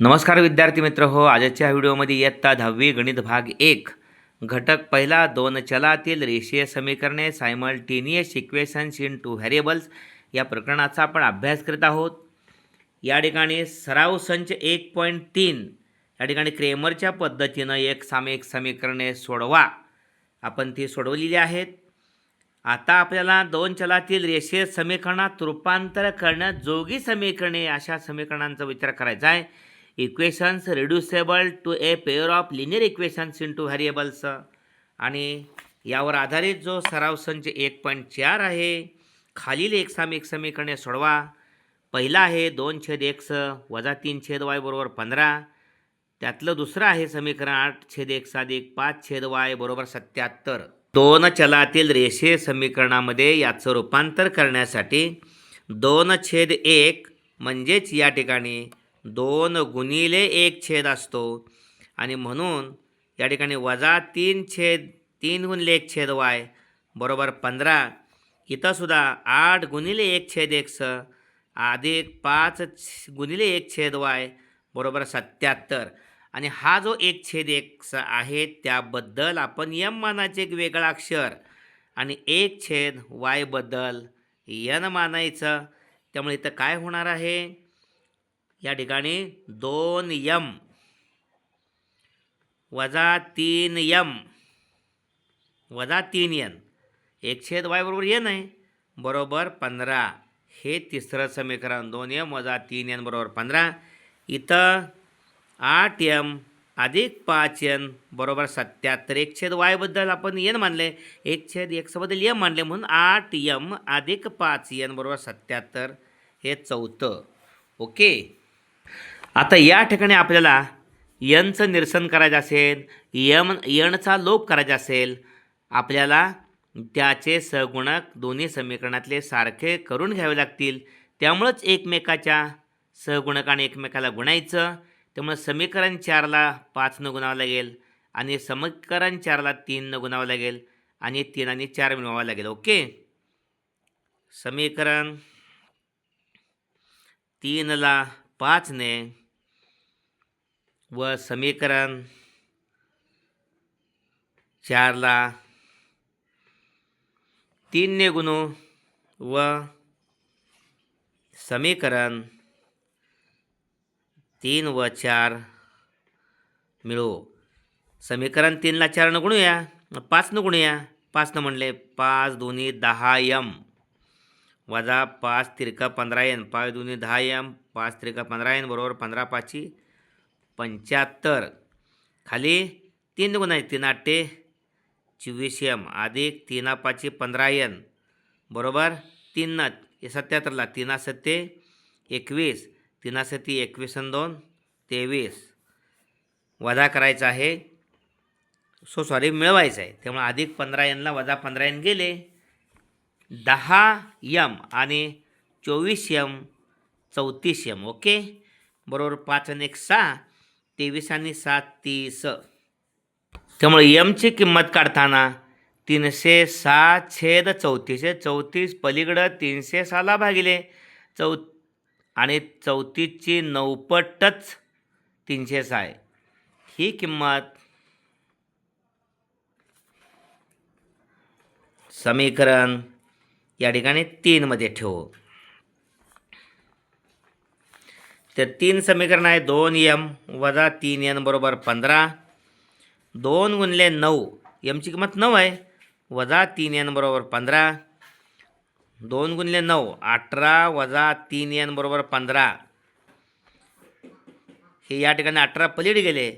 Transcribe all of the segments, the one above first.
नमस्कार विद्यार्थी मित्र हो आजच्या व्हिडिओमध्ये इयत्ता दहावी गणित भाग एक. घटक पहिला दोन चलातील रेषीय समीकरणे simultaneous equations in two variables या प्रकरणाचा आपण अभ्यास करीत आहोत. या ठिकाणी सराव संच एक पॉईंट तीन. या ठिकाणी क्रेमरच्या पद्धतीनं एक सामायिक समीकरणे सोडवा. आपण ती सोडवलेली आहेत. आता आपल्याला दोन चलातील रेषीय समीकरणात रूपांतर करण्यात जोगी समीकरणे अशा समीकरणांचा विचार करायचा आहे. Equations reducible to a pair of linear equations in two variables आणि यावर आधारित जो सराव संच एक पॉईंट चार आहे खालील एक समीकरणे सोडवा. पहिला आहे दोन छेद एक्स वजा तीन छेद वाय बरोबर पंधरा. त्यातलं दुसरं आहे समीकरण आठ छेद एक अधिक पाच छेद वाय बरोबर सत्याहत्तर. दोन चलातील रेषे समीकरणामध्ये याचं रूपांतर करण्यासाठी दोन छेद एक म्हणजेच या ठिकाणी दोन गुणिले एक छेद असतो. आणि म्हणून या ठिकाणी वजा तीन छेद तीन गुणिले एक छेद वाय बरोबर पंधरा. इथंसुद्धा आठ गुणिले एक छेद एक्स अधिक पाच गुणिले एक छेद वाय बरोबर सत्याहत्तर. आणि हा जो एक छेद एक्स आहे त्याबद्दल आपण यम मानाचे एक वेगळा अक्षर आणि एक छेद वायबद्दल यन मानायचं. त्यामुळे इथं काय होणार आहे? या ठिकाणी दोन यम. वजा तीन यम. वजा तीन यन. एक छेद वाय बरोबर येन आहे. बरोबर पंधरा. हे तिसरं समीकरण. दोन यम वजा तीन यन बरोबर पंधरा. इथं आठ यम अधिक पाच यन बरोबर सत्याहत्तर. एक छेद वायबद्दल आपण येन मानले. एक छेद एक्सबद्दल यम मानले म्हणून आठ यम अधिक पाच यन बरोबर सत्याहत्तर. हे चौथं. ओके? आता या ठिकाणी आपल्याला यनचं निरसन करायचं असेल यम यणचा लोप करायचा असेल आपल्याला त्याचे सहगुणक दोन्ही समीकरणातले सारखे करून घ्यावे लागतील. त्यामुळंच एकमेकाच्या सहगुणकाने एकमेकाला गुणायचं. त्यामुळे समीकरण चारला पाचनं गुणावं लागेल आणि समीकरण चारला तीननं गुणावं लागेल आणि तीन आणि चार मिळवावं लागेल. ओके? समीकरण तीनला पाचने व समीकरण चारला तीनने गुणू व समीकरण तीन व चार मिळवू समीकरण तीनला चारनं गुणूया पाचनं गुणूया. पाचनं म्हणले पाच दोन्ही दहा यम. वजा पाच तिरका पंधरा एन. पाच दोन्ही दहा यम पाच तिरका पंधरा एन बरोबर पंधरा पाची पंच्याहत्तर. खाली तीन गुण आहेत तीन आठे चोवीस एम. अधिक तीना पाचशे पंधरा एन. बरोबर? तीन हे सत्याहत्तरला. तीना सत्ते एकवीस. तीना सत्ती एकवीस आणि दोन तेवीस. वजा करायचा आहे. सो सॉरी मिळवायचं आहे. त्यामुळे अधिक पंधरा एनला वजा पंधरा एन गेले. दहा यम आणि चोवीस यम चौतीस यम ओके? बरोबर पाच आणि एक सहा. तेवीस आणि सात तीस त्यामुळे यमची किंमत काढताना तीनशे सात छेद चौतीसशे चौतीस पलीकडं तीनशे सहाला भागिले चौ आणि चौतीसची नऊपटच तीनशे सहा आहे ही किंमत समीकरण या ठिकाणी तीनमध्ये ठेवू. तर तीन समीकरण आहे दोन यम वजा तीन एन बरोबर पंधरा. दोन गुणले नऊ यमची किंमत नऊ आहे वजा तीन एन बरोबर पंधरा. दोन गुणले नऊ अठरा वजा तीन एन बरोबर पंधरा. हे या ठिकाणी अठरा पलीड गेले.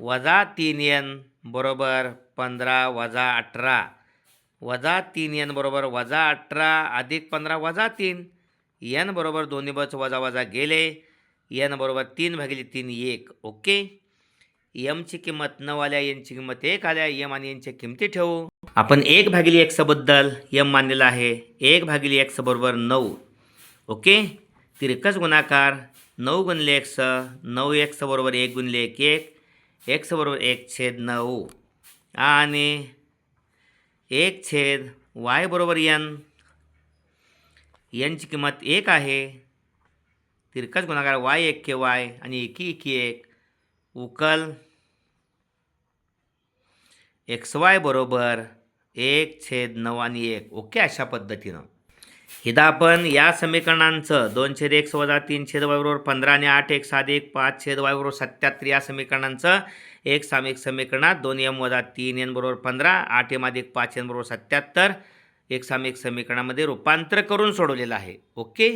वजा तीन एन बरोबर पंधरा वजा अठरा. वजा तीन एन बरोबर वजा अठरा अधिक पंधरा वजा तीन. एन बरोबर दोन्ही बस वजा वजा गेले. एन बरोबर तीन भागिले तीन एक ओके? यमची किंमत नऊ आल्या एनची किंमत एक आल्या यम आणि एनच्या किमती ठेवू. आपण एक भागिले एक्सबद्दल यम मानलेला आहे. एक भागिले एक्स बरोबर नऊ ओके? तिरकस गुणाकार नऊ गुणले एक्स नऊ एक्स बरोबर एक गुणले एक एक एक्स बरोबर एक छेद नऊ. आणि एक छेद वाय बरोबर यन यनची किंमत एक आहे. तिरकस गुणाकार वाय एक के वाय आणि एकी एकी एक. उकल. एक्स वाय बरोबर एक छेद नऊ आणि एक. ओके अशा पद्धतीनं. हिदा आपण या समीकरणांचं दोन छेद एक वजा तीन छेद वाय बरोबर पंधरा आणि आठ एक सात एक पाच छेद वायबरोबर सत्याहत्तर या समीकरणांचं एक सामिक समीकरणात दोन एम वजा तीन एन बरोबर पंधरा आठ एम अधिक पाच एन बरोबर सत्याहत्तर एक सामिक समीकरणामध्ये रूपांतर करून सोडवलेलं आहे. ओके?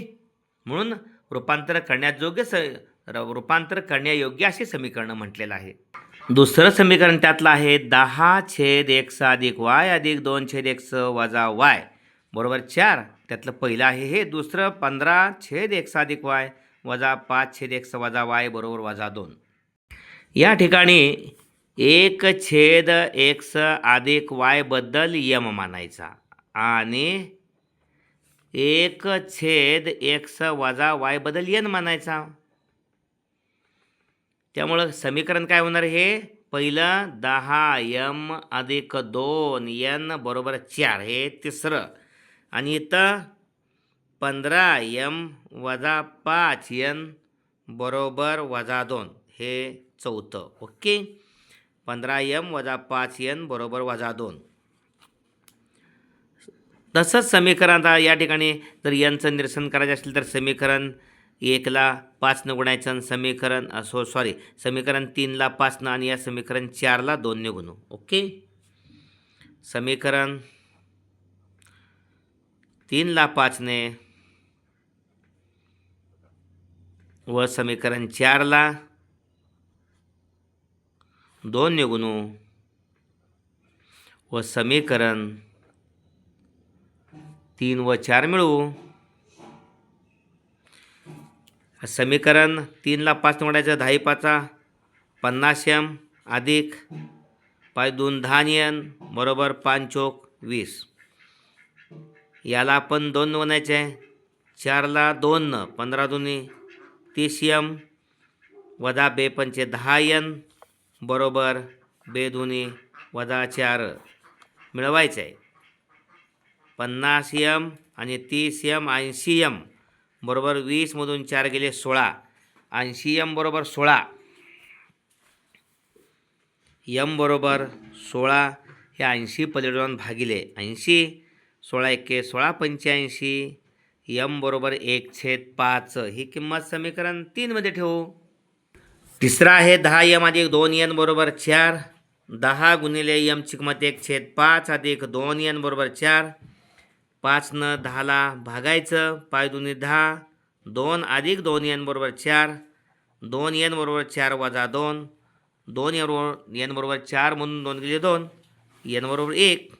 म्हणून रूपांतर करण्याजोग्य स र- रूपांतर करण्यायोग्य असे समीकरण म्हटलेलं आहे. दुसरं समीकरण त्यातलं आहे दहा छेद एक्स अधिक वाय अधिक दोन छेद एक्स वजा वाय. बरोबर चार. त्यातलं पहिलं आहे हे दुसरं पंधरा छेद एक्स अधिक वाय वजा पाच छेद एक्स वजा वाय बरोबर वजा दोन. या ठिकाणी एक छेद एक्स अधिक वायबद्दल यम मानायचा. आणि एक छेद एक्स वजा वाय बदल येन मानायचा त्यामुळं समीकरण काय होणार हे पहिलं दहा यम अधिक दोन यन बरोबर चार हे तिसरं. आणि इथं पंधरा यम वजा पाच यन बरोबर वजा दोन हे चौथं. ओके? पंधरा यम वजा पाच यन बरोबर वजा दोन. तसंच समीकरण आता या ठिकाणी जर यांचं निरसन करायचं असेल तर समीकरण एकला पाचनं गुणायचं आणि समीकरण सो सॉरी समीकरण तीनला पाचनं आणि या समीकरण चारला दोनने गुणू. ओके? समीकरण तीनला पाचने व समीकरण चारला दोन निगुणू व समीकरण तीन व चार मिळवू समीकरण तीनला पाच निवडायचं दहा पाचा पन्नास एम अधिक पाच दोन दहा नियन बरोबर पाच चोक वीस. याला आपण दोन म्हणायचे आहे चारला दोन न पंधरा दोन्ही तीस यम वजा बेपंचे दहा यन बरोबर बे दोन्ही वजा चार मिळवायचं. आहे पन्नास यम आणि तीस यम ऐंशी यम बरोबर वीसमधून चार गेले सोळा. ऐंशी यम बरोबर सोळा. यम बरोबर सोळा हे ऐंशी पलीडून भागिले. ऐंशी सोळा एके सोळा पंच्याऐंशी. यम बरोबर एक छेद पाच. ही किंमत समीकरण तीनमध्ये ठेवू. तिसरा आहे दहा यम अधिक दोन यन बरोबर चार. दहा गुणिले यमची किंमत एक छेद पाच अधिक दोन यन बरोबर चार. पाचनं दहाला भागायचं पाय दोन्ही दहा दोन अधिक दोन यन बरोबर चार दोन यन बरोबर चार वजा दोन दोन यन बरोबर बरोबर चार म्हणून दोन गेले दोन यन बरोबर एक.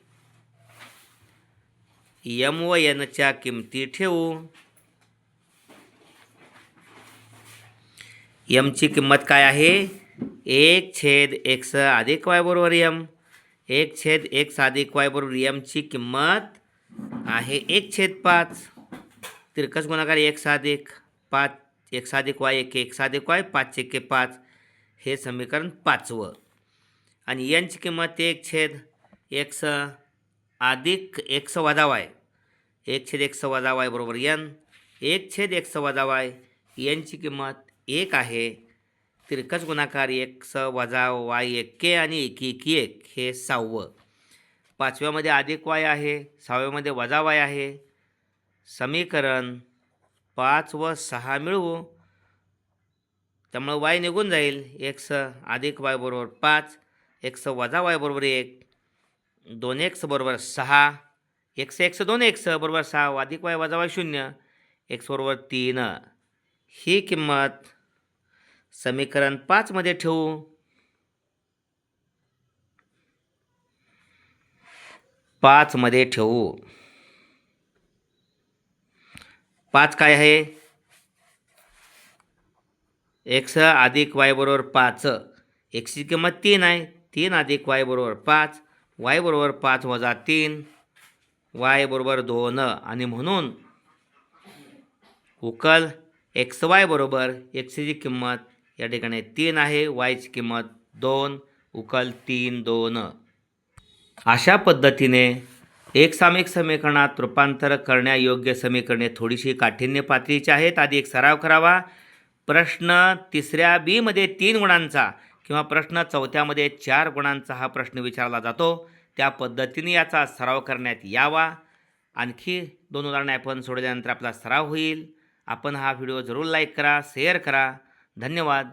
यम व यनच्या किमती ठेवू. यमची किंमत काय आहे? एक छेद एक्स अधिक वाय बरोबर यम एक छेद एक्स अधिक वाय बरोबर यमची किंमत आहे एक छेद पाच. तिरकस गुणाकार एक अधिक पाच एक साधिक वाय एक एक साधिक वाय पाच एके पाच. हे समीकरण पाचवं. आणि यांची किंमत एक छेद एक स अधिक एक वजा वाय. एक छेद एक वजा वाय बरोबर यन एक छेद एक वजा वाय. यांची किंमत एक आहे. तिरकस गुणाकार एक्स वजा वाय एक के आणि एकी एकी एक. हे सहावं. पाचव्यामध्ये अधिक वाय आहे सहाव्यामध्ये वजा वाय आहे. समीकरण पाच व सहा मिळवू. त्यामुळं वाय निघून जाईल. एक्स अधिक वाय बरोबर पाच एक्स वजा वाय बरोबर एक दोन एक्स बरोबर सहा एक्स एक्स दोन एक्स बरोबर सहा अधिक वाय वजा वाय शून्य एक्स बरोबर तीन. ही किंमत समीकरण पाचमध्ये ठेवू. पाचमध्ये ठेवू. पाच काय आहे? एक्स अधिक वाय बरोबर पाच. एक्सची किंमत तीन आहे. तीन अधिक वाय बरोबर पाच. वाय बरोबर पाच वजा तीन. वाय बरोबर दोन. आणि म्हणून उकल एक्स वाय बरोबर एक्सची किंमत या ठिकाणी तीन आहे. वायची किंमत दोन. उकल तीन दोन. अशा पद्धतीने एक समीकरणात रूपांतर करण्यायोग्य समीकरणे थोडीशी काठिण्य पातळीची आहेत. आधी एक सराव करावा. प्रश्न तिसऱ्या बीमध्ये तीन गुणांचा किंवा प्रश्न चौथ्यामध्ये चार गुणांचा हा प्रश्न विचारला जातो. त्या पद्धतीने याचा सराव करण्यात यावा. आणखी दोन उदाहरणे आपण सोडल्यानंतर आपला सराव होईल. आपण हा व्हिडिओ जरूर लाईक करा शेअर करा. धन्यवाद.